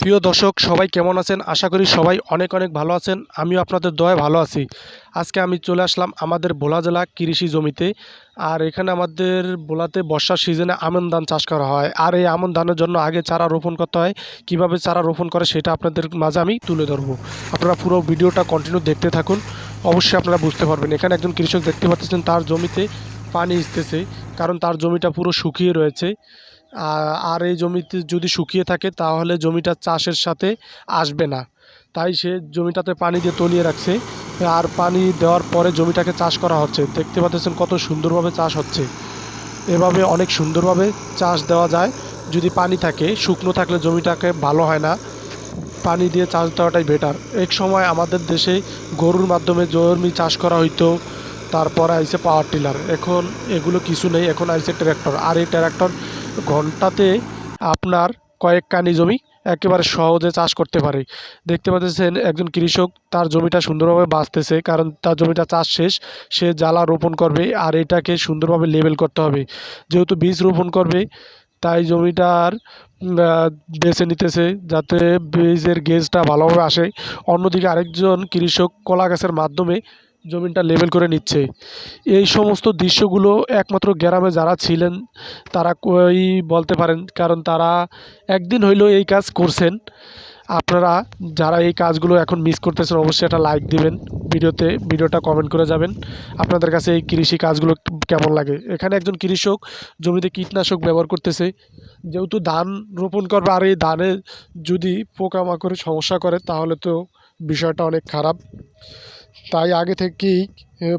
প্রিয় দর্শক, সবাই কেমন আছেন? আশা করি সবাই অনেক অনেক ভালো আছেন। আমিও আপনাদের দয়ায় ভালো আছি। আজকে আমি চলে আসলাম আমাদের ভোলা জেলা কৃষি জমিতে। আর এখানে আমাদের ভোলাতে বর্ষার সিজনে আমন ধান চাষ করা হয়। আর এই আমন ধানের জন্য আগে চারা রোপণ করতে হয়। কীভাবে চারা রোপণ করে সেটা আপনাদের মাঝে আমি তুলে ধরবো। আপনারা পুরো ভিডিওটা কন্টিনিউ দেখতে থাকুন। অবশ্যই আপনারা বুঝতে পারবেন। এখানে একজন কৃষক দেখতে পাচ্ছেন, তার জমিতে পানি আসতেছে কারণ তার জমিটা পুরো শুকিয়ে রয়েছে। আর এই জমিতে যদি শুকিয়ে থাকে তাহলে জমিটা চাষের সাথে আসবে না। তাই সে জমিটাতে পানি দিয়ে তলিয়ে রাখছে। আর পানি দেওয়ার পরে জমিটাকে চাষ করা হচ্ছে। দেখতে পাচ্ছেন কত সুন্দরভাবে চাষ হচ্ছে। এভাবে অনেক সুন্দরভাবে চাষ দেওয়া যায়। যদি পানি থাকে, শুকনো থাকলে জমিটাকে ভালো হয় না। পানি দিয়ে চাষ দেওয়াটাই বেটার এক সময় আমাদের দেশে গরুর মাধ্যমে জমি চাষ করা হইতো। তারপর আইছে পাওয়ার টিলার এখন এগুলো কিছু নেই। এখন আইছে ট্র্যাক্টর আর এই ট্র্যাক্টর ঘন্টাতে আপনার কয়েক কানি জমি একেবারে সহজে চাষ করতে পারে। দেখতে পাচ্ছেন একজন কৃষক তার জমিটা সুন্দরভাবে বাঁচতেছে কারণ তার জমিটা চাষ শেষ, সে জ্বালা রোপণ করবে আর এটাকে সুন্দরভাবে লেবেল করতে হবে। যেহেতু বীজ রোপণ করবে, তাই জমিটার বেছে নিতেছে যাতে বীজের গেজটা ভালোভাবে আসে। অন্যদিকে আরেকজন কৃষক কলা গাছের মাধ্যমে জমিটা লেবেল করে নিচ্ছে। এই সমস্ত দৃশ্যগুলো একমাত্র গ্রামে যারা ছিলেন, তারা কই বলতে পারেন, কারণ তারা একদিন হইলেও এই কাজ করছেন। আপনারা যারা এই কাজগুলো এখন মিস করতেছেন, অবশ্যই একটা লাইক দিবেন। ভিডিওতে, ভিডিওটা কমেন্ট করে যাবেন। আপনাদের কাছে এই কৃষি কাজগুলো কেমন লাগে? এখানে একজন কৃষক জমিতে কীটনাশক ব্যবহার করতেছে। যেহেতু ধান রোপণ করবে, আর এই ধানে যদি পোকামাকড়ে সমস্যা করে, তাহলে তো বিষয়টা অনেক খারাপ। তাই আগে থেকেই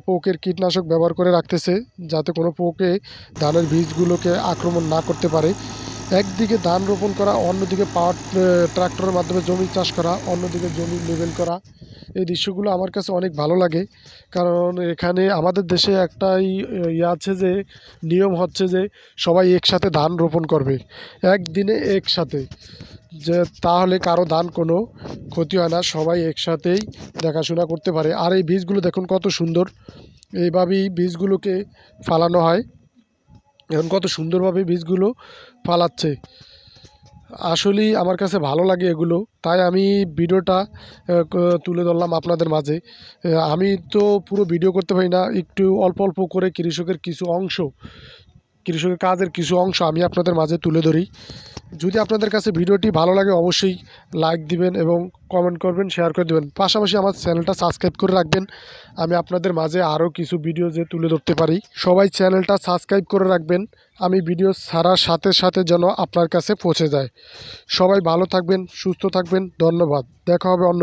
পোকের কীটনাশক ব্যবহার করে রাখতেছে, যাতে কোনো পোকে ধানের বীজগুলোকে আক্রমণ না করতে পারে। একদিকে ধান রোপণ করা, অন্যদিকে পাওয়ার ট্রাক্টরের মাধ্যমে জমি চাষ করা, অন্যদিকে জমি লেবেল করা। এই দৃশ্যগুলো আমার কাছে অনেক ভালো লাগে। কারণ এখানে আমাদের দেশে একটাই ইয়ে আছে যে, নিয়ম হচ্ছে যে, সবাই একসাথে ধান রোপণ করবে। একদিনে একসাথে। যে, তাহলে কারও ধান কোনো ক্ষতি হয় না, সবাই একসাথেই দেখাশোনা করতে পারে। আর এই বীজগুলো দেখুন কত সুন্দর। এইভাবেই বীজগুলোকে ফালানো হয়। এখন কত সুন্দরভাবে বীজগুলো ফালাচ্ছে আসলেই আমার কাছে ভালো লাগে এগুলো। তাই আমি ভিডিওটা তুলে ধরলাম আপনাদের মাঝে। আমি তো পুরো ভিডিও করতে পারি না, একটু অল্প অল্প করে কৃষকের কিছু অংশ, কৃষকের কাজের কিছু অংশ আমি আপনাদের মাঝে তুলে ধরি। যদি আপনাদের কাছে ভিডিওটি ভালো লাগে, অবশ্যই লাইক দিবেন এবং কমেন্ট করবেন শেয়ার করে দেবেন। পাশাপাশি আমার চ্যানেলটা সাবস্ক্রাইব করে রাখবেন। আমি আপনাদের মাঝে আরও কিছু ভিডিও যে তুলে ধরতে পারি। সবাই চ্যানেলটা সাবস্ক্রাইব করে রাখবেন। আমি ভিডিও ছাড়ার সাথে সাথে যেন আপনার কাছে পৌঁছে যায়। সবাই ভালো থাকবেন, সুস্থ থাকবেন। ধন্যবাদ। দেখা হবে অন্য